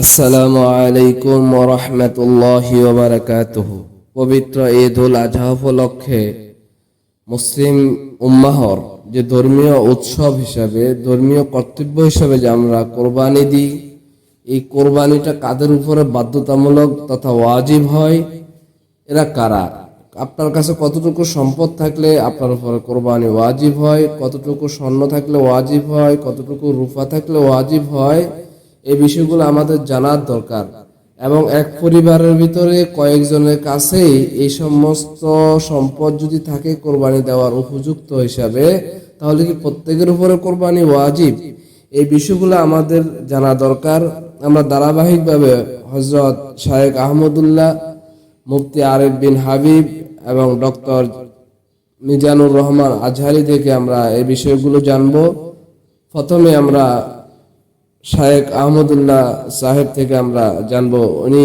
আসসালামু আলাইকুম রহমতুল্লাহ ওবরাকাতুহ পবিত্র ঈদ উল আজহা উপলক্ষে মুসলিম উম্মাহর যে ধর্মীয় উৎসব হিসাবে, ধর্মীয় কর্তব্য হিসাবে যে আমরা কোরবানি দিই, এই কোরবানিটা কাদের উপরে বাধ্যতামূলক তথা ওয়াজিব হয়, এরা কারা? আপনার কাছে কতটুকু সম্পদ থাকলে আপনার উপরে কোরবানি ওয়াজিব হয়, কতটুকু স্বর্ণ থাকলে ওয়াজিব হয়, কতটুকু রূপা থাকলে ওয়াজিব হয় এই বিষয়গুলো আমাদের জানার দরকার। এবং এক পরিবারের ভিতরে কয়েকজনের কাছেই এই সমস্ত সম্পদ যদি থাকে কোরবানি দেওয়ার উপযুক্ত হিসাবে, তাহলে কি প্রত্যেকের উপরে কোরবানি ওয়াজিব? এই বিষয়গুলো আমাদের জানা দরকার। আমরা ধারাবাহিকভাবে হজরত শায়েক আহমদুল্লাহ, মুফতি আরিফ বিন হাবিব এবং ডক্টর মিজানুর রহমান আজহারি থেকে আমরা এই বিষয়গুলো জানব। প্রথমে আমরা শায়েক আহমদুল্লাহ সাহেব থেকে আমরা জানব, উনি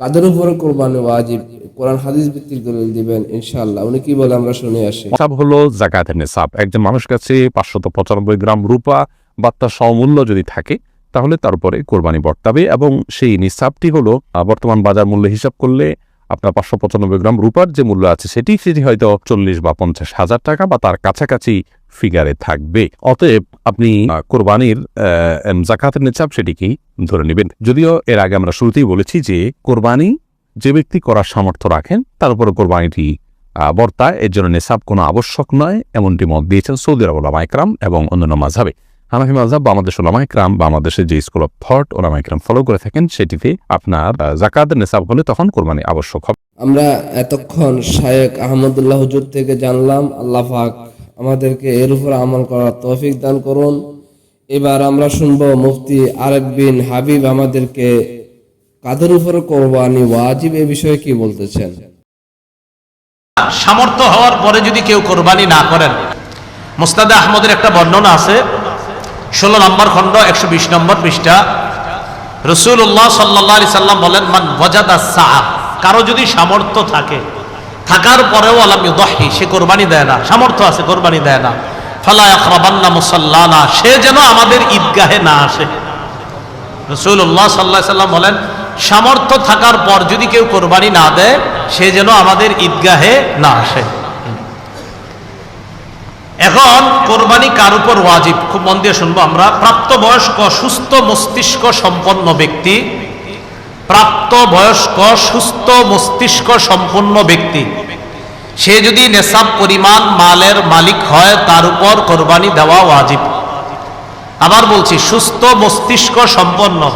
কাদের উপরে কোরবানি ওয়াজিব? কোরআন, হাদিস ভিত্তিক দলিল দিবেন, ইনশাআল্লাহ। উনি কি বলে আমরা শুনে আসি। নিসাব হলো জাকাতের নিসাব। একজন মানুষ কাছে পাঁচশত পঁচানব্বই গ্রাম রূপা বা তার সমমূল্য যদি থাকে, তাহলে তার উপরে কোরবানি বর্তাবে এবং সেই নিসাবটি হলো বর্তমান বাজার মূল্য হিসাব করলে আপনার পাঁচশো পঁচানব্বই গ্রাম রূপার যে মূল্য আছে, সেটি সেটি হয়তো চল্লিশ বা পঞ্চাশ হাজার টাকা বা তার কাছাকাছি ফিগারে থাকবে। অতএব আপনি কোরবানির জাকাতের নিসাব সেটিকেই ধরে নেবেন। যদিও এর আগে আমরা শুরুতেই বলেছি যে কোরবানি যে ব্যক্তি করার সামর্থ্য রাখেন, তার উপরে কোরবানিটি বর্তায়। এর জন্য নেশাব কোনো আবশ্যক নয়, এমনটি মত দিয়েছেন সৌদি আরব ওলামা ইকরাম এবং অন্যান্য মাঝাবে হানাফি মাঝাব বাংলাদেশ ওলামা ইকরাম বাংলাদেশের যে স্কুল অফ থট ওলামা ইকরাম ফলো করে থাকেন সেটিতে আপনার জাকাতের নেশাব হলে তখন কোরবানি আবশ্যক হবে। আমরা এতক্ষণ শায়েক আহমদুল্লাহ হুজুর থেকে জানলাম আল্লাহ পাক আমাদেরকে এর উপর আমল করার তৌফিক দান করুন। এবার আমরা শুনব মুফতি আরেফ বিন হাবিব আমাদেরকে কাদের উপরে কোরবানি ওয়াজিব এ বিষয়ে কি বলতেছেন? সামর্থ্য হওয়ার পরে যদি কেউ কোরবানি না করেন মোস্তাদে আহমদের একটা বর্ণনা আছে ষোলো নম্বর খণ্ড, একশো বিশ নম্বর পৃষ্ঠা। রসুল্লাহ সাল্লাহ আলি সাল্লাম বলেন, মান বজাদা সাহ কারও যদি সামর্থ্য থাকে, থাকার পরেও আলাম দহি সে কোরবানি দেয় না। সামর্থ্য আছে, কোরবানি দেয় না। ফালা আখরাবান্না মুসাল্লানা, সে যেন আমাদের ঈদগাহে না আসে। রসুল্লাহ সাল্লাহ সাল্লাম বলেন, সামর্থ্য থাকার পর যদি কেউ কোরবানি না দেয়, সে যেন আমাদের ঈদগাহে না আসে। এখন কোরবানি কার উপর ওয়াজিব? খুব মন দিয়ে শুনব আমরা। প্রাপ্তবয়স্ক, সুস্থ মস্তিষ্ক সম্পন্ন ব্যক্তি। প্রাপ্ত বয়স্ক সুস্থ মস্তিষ্ক সম্পন্ন ব্যক্তি। সে যদি নেশাব পরিমাণ মালের মালিক হয়, তার উপর কোরবানি দেওয়া ওয়াজিব। আবার বলছি, সুস্থ মস্তিষ্ক সম্পন্ন।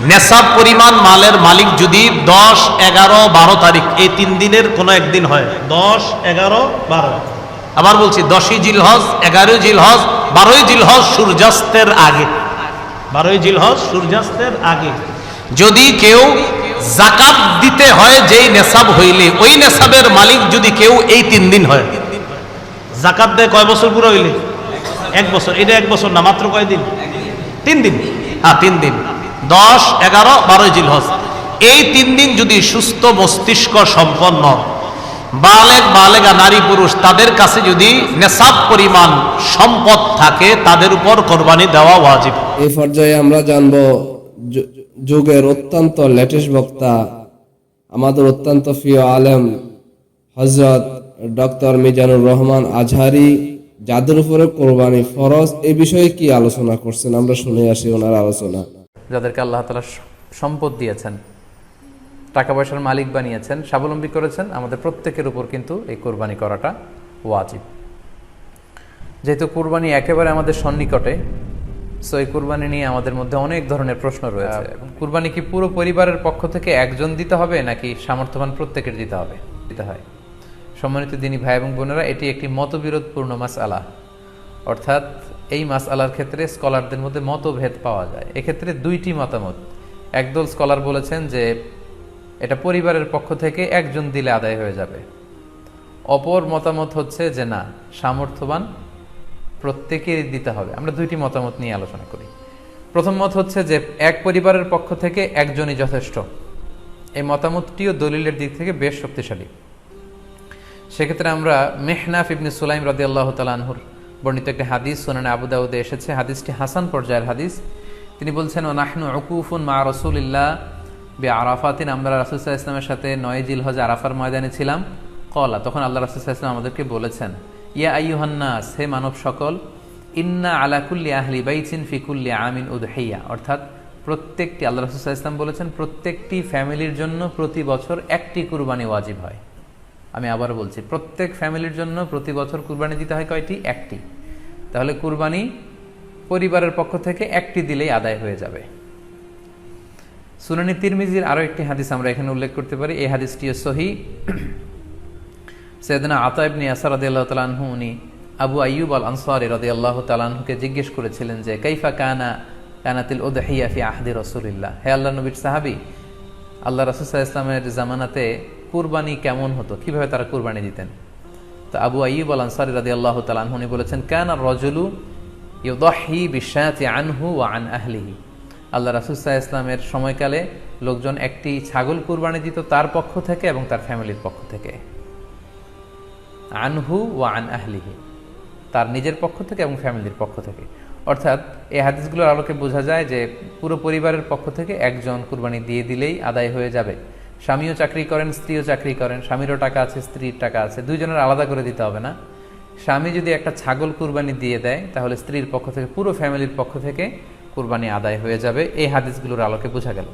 নেশাব পরিমাণ মালের মালিক যদি দশ, এগারো, বারো তারিখ, এই তিন দিনের কোনো একদিন হয়? দশ, এগারো, বারো। আবার বলছি, দশই জিলহজ, এগারোই জিলহজ, বারোই জিলহজ সূর্যাস্তের আগে। বারোই জিলহজ সূর্যাস্তের আগে। যদি কেউ জাকাত দিতে হয়, যেই নেশাব হইলে, ওই নেশাবের মালিক যদি কেউ এই তিন দিন হয়। জাকাত দেয় কয় বছর পুরো হইলে? এক বছর। এটা এক বছর না, মাত্র কয় দিন? তিন দিন। হ্যাঁ তিন দিন। দশ, এগারো, বারোই জিলহজ। এই তিন দিন যদি সুস্থ মস্তিষ্ক সম্পন্ন বালেগ বালেগা নারী পুরুষ তাদের কাছে যদি নেশাব পরিমাণ সম্পদ থাকে তাদের উপর কোরবানি দেওয়া ওয়াজিব। এই পর্যায়ে আমরা জানব যুগের অত্যন্ত লেটেস্ট বক্তা আমাদের অত্যন্ত প্রিয় আলেম হজরত ডক্টর মিজানুর রহমান আজহারি যাদের উপরে কোরবানি ফরজ এই বিষয়ে কি আলোচনা করছেন? আমরা শুনে আসি ওনার আলোচনা। যাদেরকে আল্লাহ তালা সম্পদ দিয়েছেন। টাকা পয়সার মালিক বানিয়েছেন স্বাবলম্বী করেছেন আমাদের প্রত্যেকের উপর কিন্তু এই কোরবানি করাটা ওয়াজিব। যেহেতু কোরবানি একেবারে আমাদের সন্নিকটে সো এই কোরবানি নিয়ে আমাদের মধ্যে অনেক ধরনের প্রশ্ন রয়েছে। এবং কোরবানি কি পুরো পরিবারের পক্ষ থেকে একজন দিতে হবে নাকি সামর্থ্যবান প্রত্যেকের দিতে হবে? দিতে হয়। সম্মানিত দিনী ভাই এবং বোনেরা এটি একটি মতবিরোধপূর্ণ মাস আলা অর্থাৎ এই মাস আলার ক্ষেত্রে স্কলারদের মধ্যে মতভেদ পাওয়া যায়। এক্ষেত্রে দুইটি মতামত। একদল স্কলার বলেছেন যে এটা পরিবারের পক্ষ থেকে একজন দিলে আদায় হয়ে যাবে। অপর মতামত হচ্ছে যে না, সামর্থ্যবান প্রত্যেকেরই দিতে হবে। আমরা দুইটি মতামত নিয়ে আলোচনা করি। প্রথম মত হচ্ছে যে এক পরিবারের পক্ষ থেকে একজনই যথেষ্ট। এই মতামতটিও দলিলের দিক থেকে বেশ শক্তিশালী। সেক্ষেত্রে আমরা মেহনাফ ইবনে সুলাইম রাদি আল্লাহ তালানহুর বর্ণিত একটি হাদিস সোনানে আবু দাউদে এসেছে। হাদিসটি হাসান পর্যায়ের হাদিস। তিনি বলছেন ও নাহনু অকুফুন মা রসুলিল্লাহ বে আরাফাতিন আমরা রাসুলসাহ ইসলামের সাথে নয় জিল হজ আরাফার ময়দানে ছিলাম। কলা, তখন আল্লাহ রাসুলসাহ ইসলাম আমাদেরকে বলেছেন, ইয়া আইয়ুহান্নাস, হে মানব সকল, ইন্না আলাকুল্লি আহলি বাইচিন ফিকুল্লি আমিন উদহাইয়া অর্থাৎ প্রত্যেকটি, আল্লাহ রাসুলসাহ ইসলাম বলেছেন, প্রত্যেকটি ফ্যামিলির জন্য প্রতি বছর একটি কুরবানি ওয়াজিব হয়। আমি আবার বলছি, প্রত্যেক ফ্যামিলির জন্য প্রতি বছর কুরবানি দিতে হয় কয়টি? একটি। তাহলে কুরবানি পরিবারের পক্ষ থেকে একটি দিলেই আদায় হয়ে যাবে। সুনানি তিরমিজির আরও একটি হাদিস আমরা এখানে উল্লেখ করতে পারি। এই হাদিসটিও সহি। সৈয়দনা আতা ইবনি আসার রদি তালাহু উনি আবু আইয়ুব আল আনসারি রদি আল্লাহ তালাহুকে জিজ্ঞেস করেছিলেন যে, কাইফা কানা, কানাতিল ওদহিয়া ফি আহদি রসুলিল্লাহ? হে আল্লাহ নবীর সাহাবি, আল্লাহ রসুল্লাহ ইসলামের জামানাতে কুরবানি কেমন হতো? কীভাবে তারা কুরবানি দিতেন? তো আবু আইয়ুব আল আনসারি রাদি আল্লাহ তালাহু উনি বলেছেন, কান রজুলু ইউদহি বিশ্বাতি আনহু ওয়া আন আহলিহি। আল্লাহ রাসুসাহ ইসলামের সময়কালে লোকজন একটি ছাগল কুরবানি দিত তার পক্ষ থেকে এবং তার ফ্যামিলির পক্ষ থেকে। আনহু ওয়া আন আহলিহি, তার নিজের পক্ষ থেকে এবং ফ্যামিলির পক্ষ থেকে। অর্থাৎ এই হাদিসগুলোর আলোকে বোঝা যায় যে পুরো পরিবারের পক্ষ থেকে একজন কুরবানি দিয়ে দিলেই আদায় হয়ে যাবে। স্বামীও চাকরি করেন, স্ত্রীও চাকরি করেন, স্বামীরও টাকা আছে, স্ত্রীর টাকা আছে, দুইজনের আলাদা করে দিতে হবে না। স্বামী যদি একটা ছাগল কুরবানি দিয়ে দেয়, তাহলে স্ত্রীর পক্ষ থেকে, পুরো ফ্যামিলির পক্ষ থেকে কুরবানি আদায় হয়ে যাবে। এই হাদিসগুলোর আলোকে বোঝা গেল।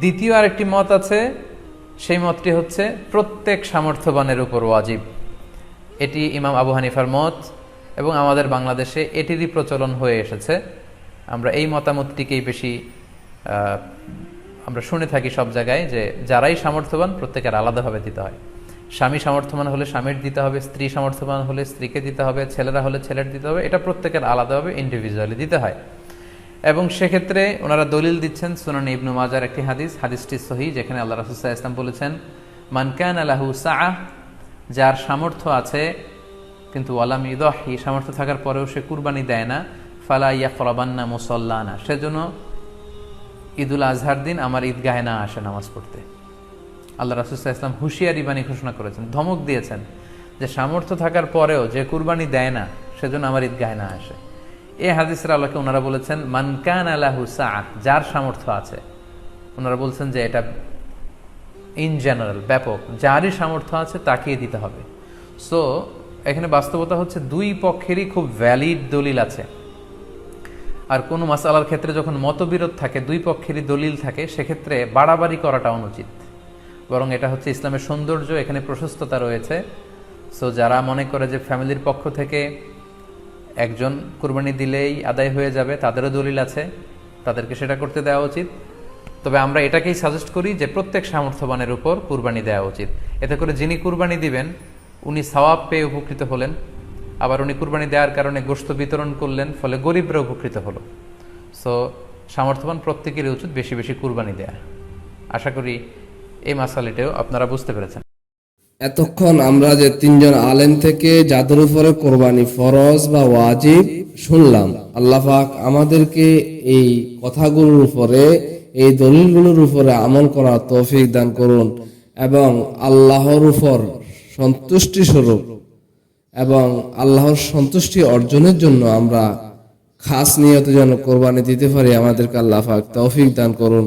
দ্বিতীয় আরেকটি মত আছে, সেই মতটি হচ্ছে প্রত্যেক সামর্থ্যবানের উপর ওয়াজিব। এটি ইমাম আবু হানিফার মত এবং আমাদের বাংলাদেশে এটিরই প্রচলন হয়ে এসেছে। আমরা এই মতামতটিকেই বেশি আমরা শুনে থাকি সব জায়গায় যে যারাই সামর্থ্যবান প্রত্যেকের আলাদাভাবে দিতে হয়। স্বামী সামর্থ্যবান হলে স্বামীর দিতে হবে, স্ত্রী সামর্থ্যবান হলে স্ত্রীকে দিতে হবে, ছেলেরা হলে ছেলের দিতে হবে, এটা প্রত্যেকের আলাদাভাবে ইন্ডিভিজুয়ালি দিতে হয়। এবং সেক্ষেত্রে ওনারা দলিল দিচ্ছেন সুনান ইবনু মাজার একটি হাদিস, হাদিসটি সহি, যেখানে আল্লাহ রাসুসাহ ইসলাম বলেছেন মানকান আলাহু সাআ যার সামর্থ্য আছে, কিন্তু ওয়ালাম ইদহি সামর্থ্য থাকার পরেও সে কুরবানি দেয় না, ফালা ইয়া ফলাবান্না মুসল্লানা সেজন্য ঈদুল আজহার দিন আমার ঈদগাহে না আসে নামাজ পড়তে। আল্লাহ রাসুসাহ ইসলাম হুঁশিয়ারি বাণী ঘোষণা করেছেন, ধমক দিয়েছেন যে সামর্থ্য থাকার পরেও যে কুরবানি দেয় না, সেজন্য আমার ঈদগাহে না আসে। এ হাদিসের আলোকে ওনারা বলেছেন মানকান আলাহু সাআ যার সামর্থ্য আছে। ওনারা বলছেন যে এটা ইন জেনারেল ব্যাপক। যারই সামর্থ্য আছে তাকিয়ে দিতে হবে। সো এখানে বাস্তবতা হচ্ছে দুই পক্ষেরই খুব ভ্যালিড দলিল আছে। আর কোনো মাসালার ক্ষেত্রে যখন মতবিরোধ থাকে, দুই পক্ষেরই দলিল থাকে, সেক্ষেত্রে বাড়াবাড়ি করাটা অনুচিত। বরং এটা হচ্ছে ইসলামের সৌন্দর্য, এখানে প্রশস্ততা রয়েছে। সো যারা মনে করে যে ফ্যামিলির পক্ষ থেকে একজন কুরবানি দিলেই আদায় হয়ে যাবে, তাদেরও দলিল আছে, তাদেরকে সেটা করতে দেওয়া উচিত। তবে আমরা এটাকেই সাজেস্ট করি যে প্রত্যেক সামর্থ্যবানের উপর কুরবানি দেওয়া উচিত। এতে করে যিনি কুরবানি দিবেন, উনি সওয়াব পেয়ে উপকৃত হলেন। আবার উনি কুরবানি দেওয়ার কারণে গোস্ত বিতরণ করলেন, ফলে গরিবরা উপকৃত হলো। সো সামর্থ্যবান প্রত্যেকেরই উচিত বেশি বেশি কুরবানি দেয়া। আশা করি এই মাসালিটাও আপনারা বুঝতে পেরেছেন। এতক্ষণ আমরা যে তিনজন আলেম থেকে যাদের উপরে কোরবানি ফরজ বা ওয়াজিব শুনলাম, আল্লাহ আমাদেরকে এই কথাগুলোর উপরে, এই দলিলগুলোর উপরে আমল করার তৌফিক দান করুন এবং আল্লাহর উপর সন্তুষ্টি স্বরূপ এবং আল্লাহর সন্তুষ্টি অর্জনের জন্য আমরা খাস নিয়ত যেন কোরবানি দিতে পারি, আমাদেরকে আল্লাহ পাক তৌফিক দান করুন।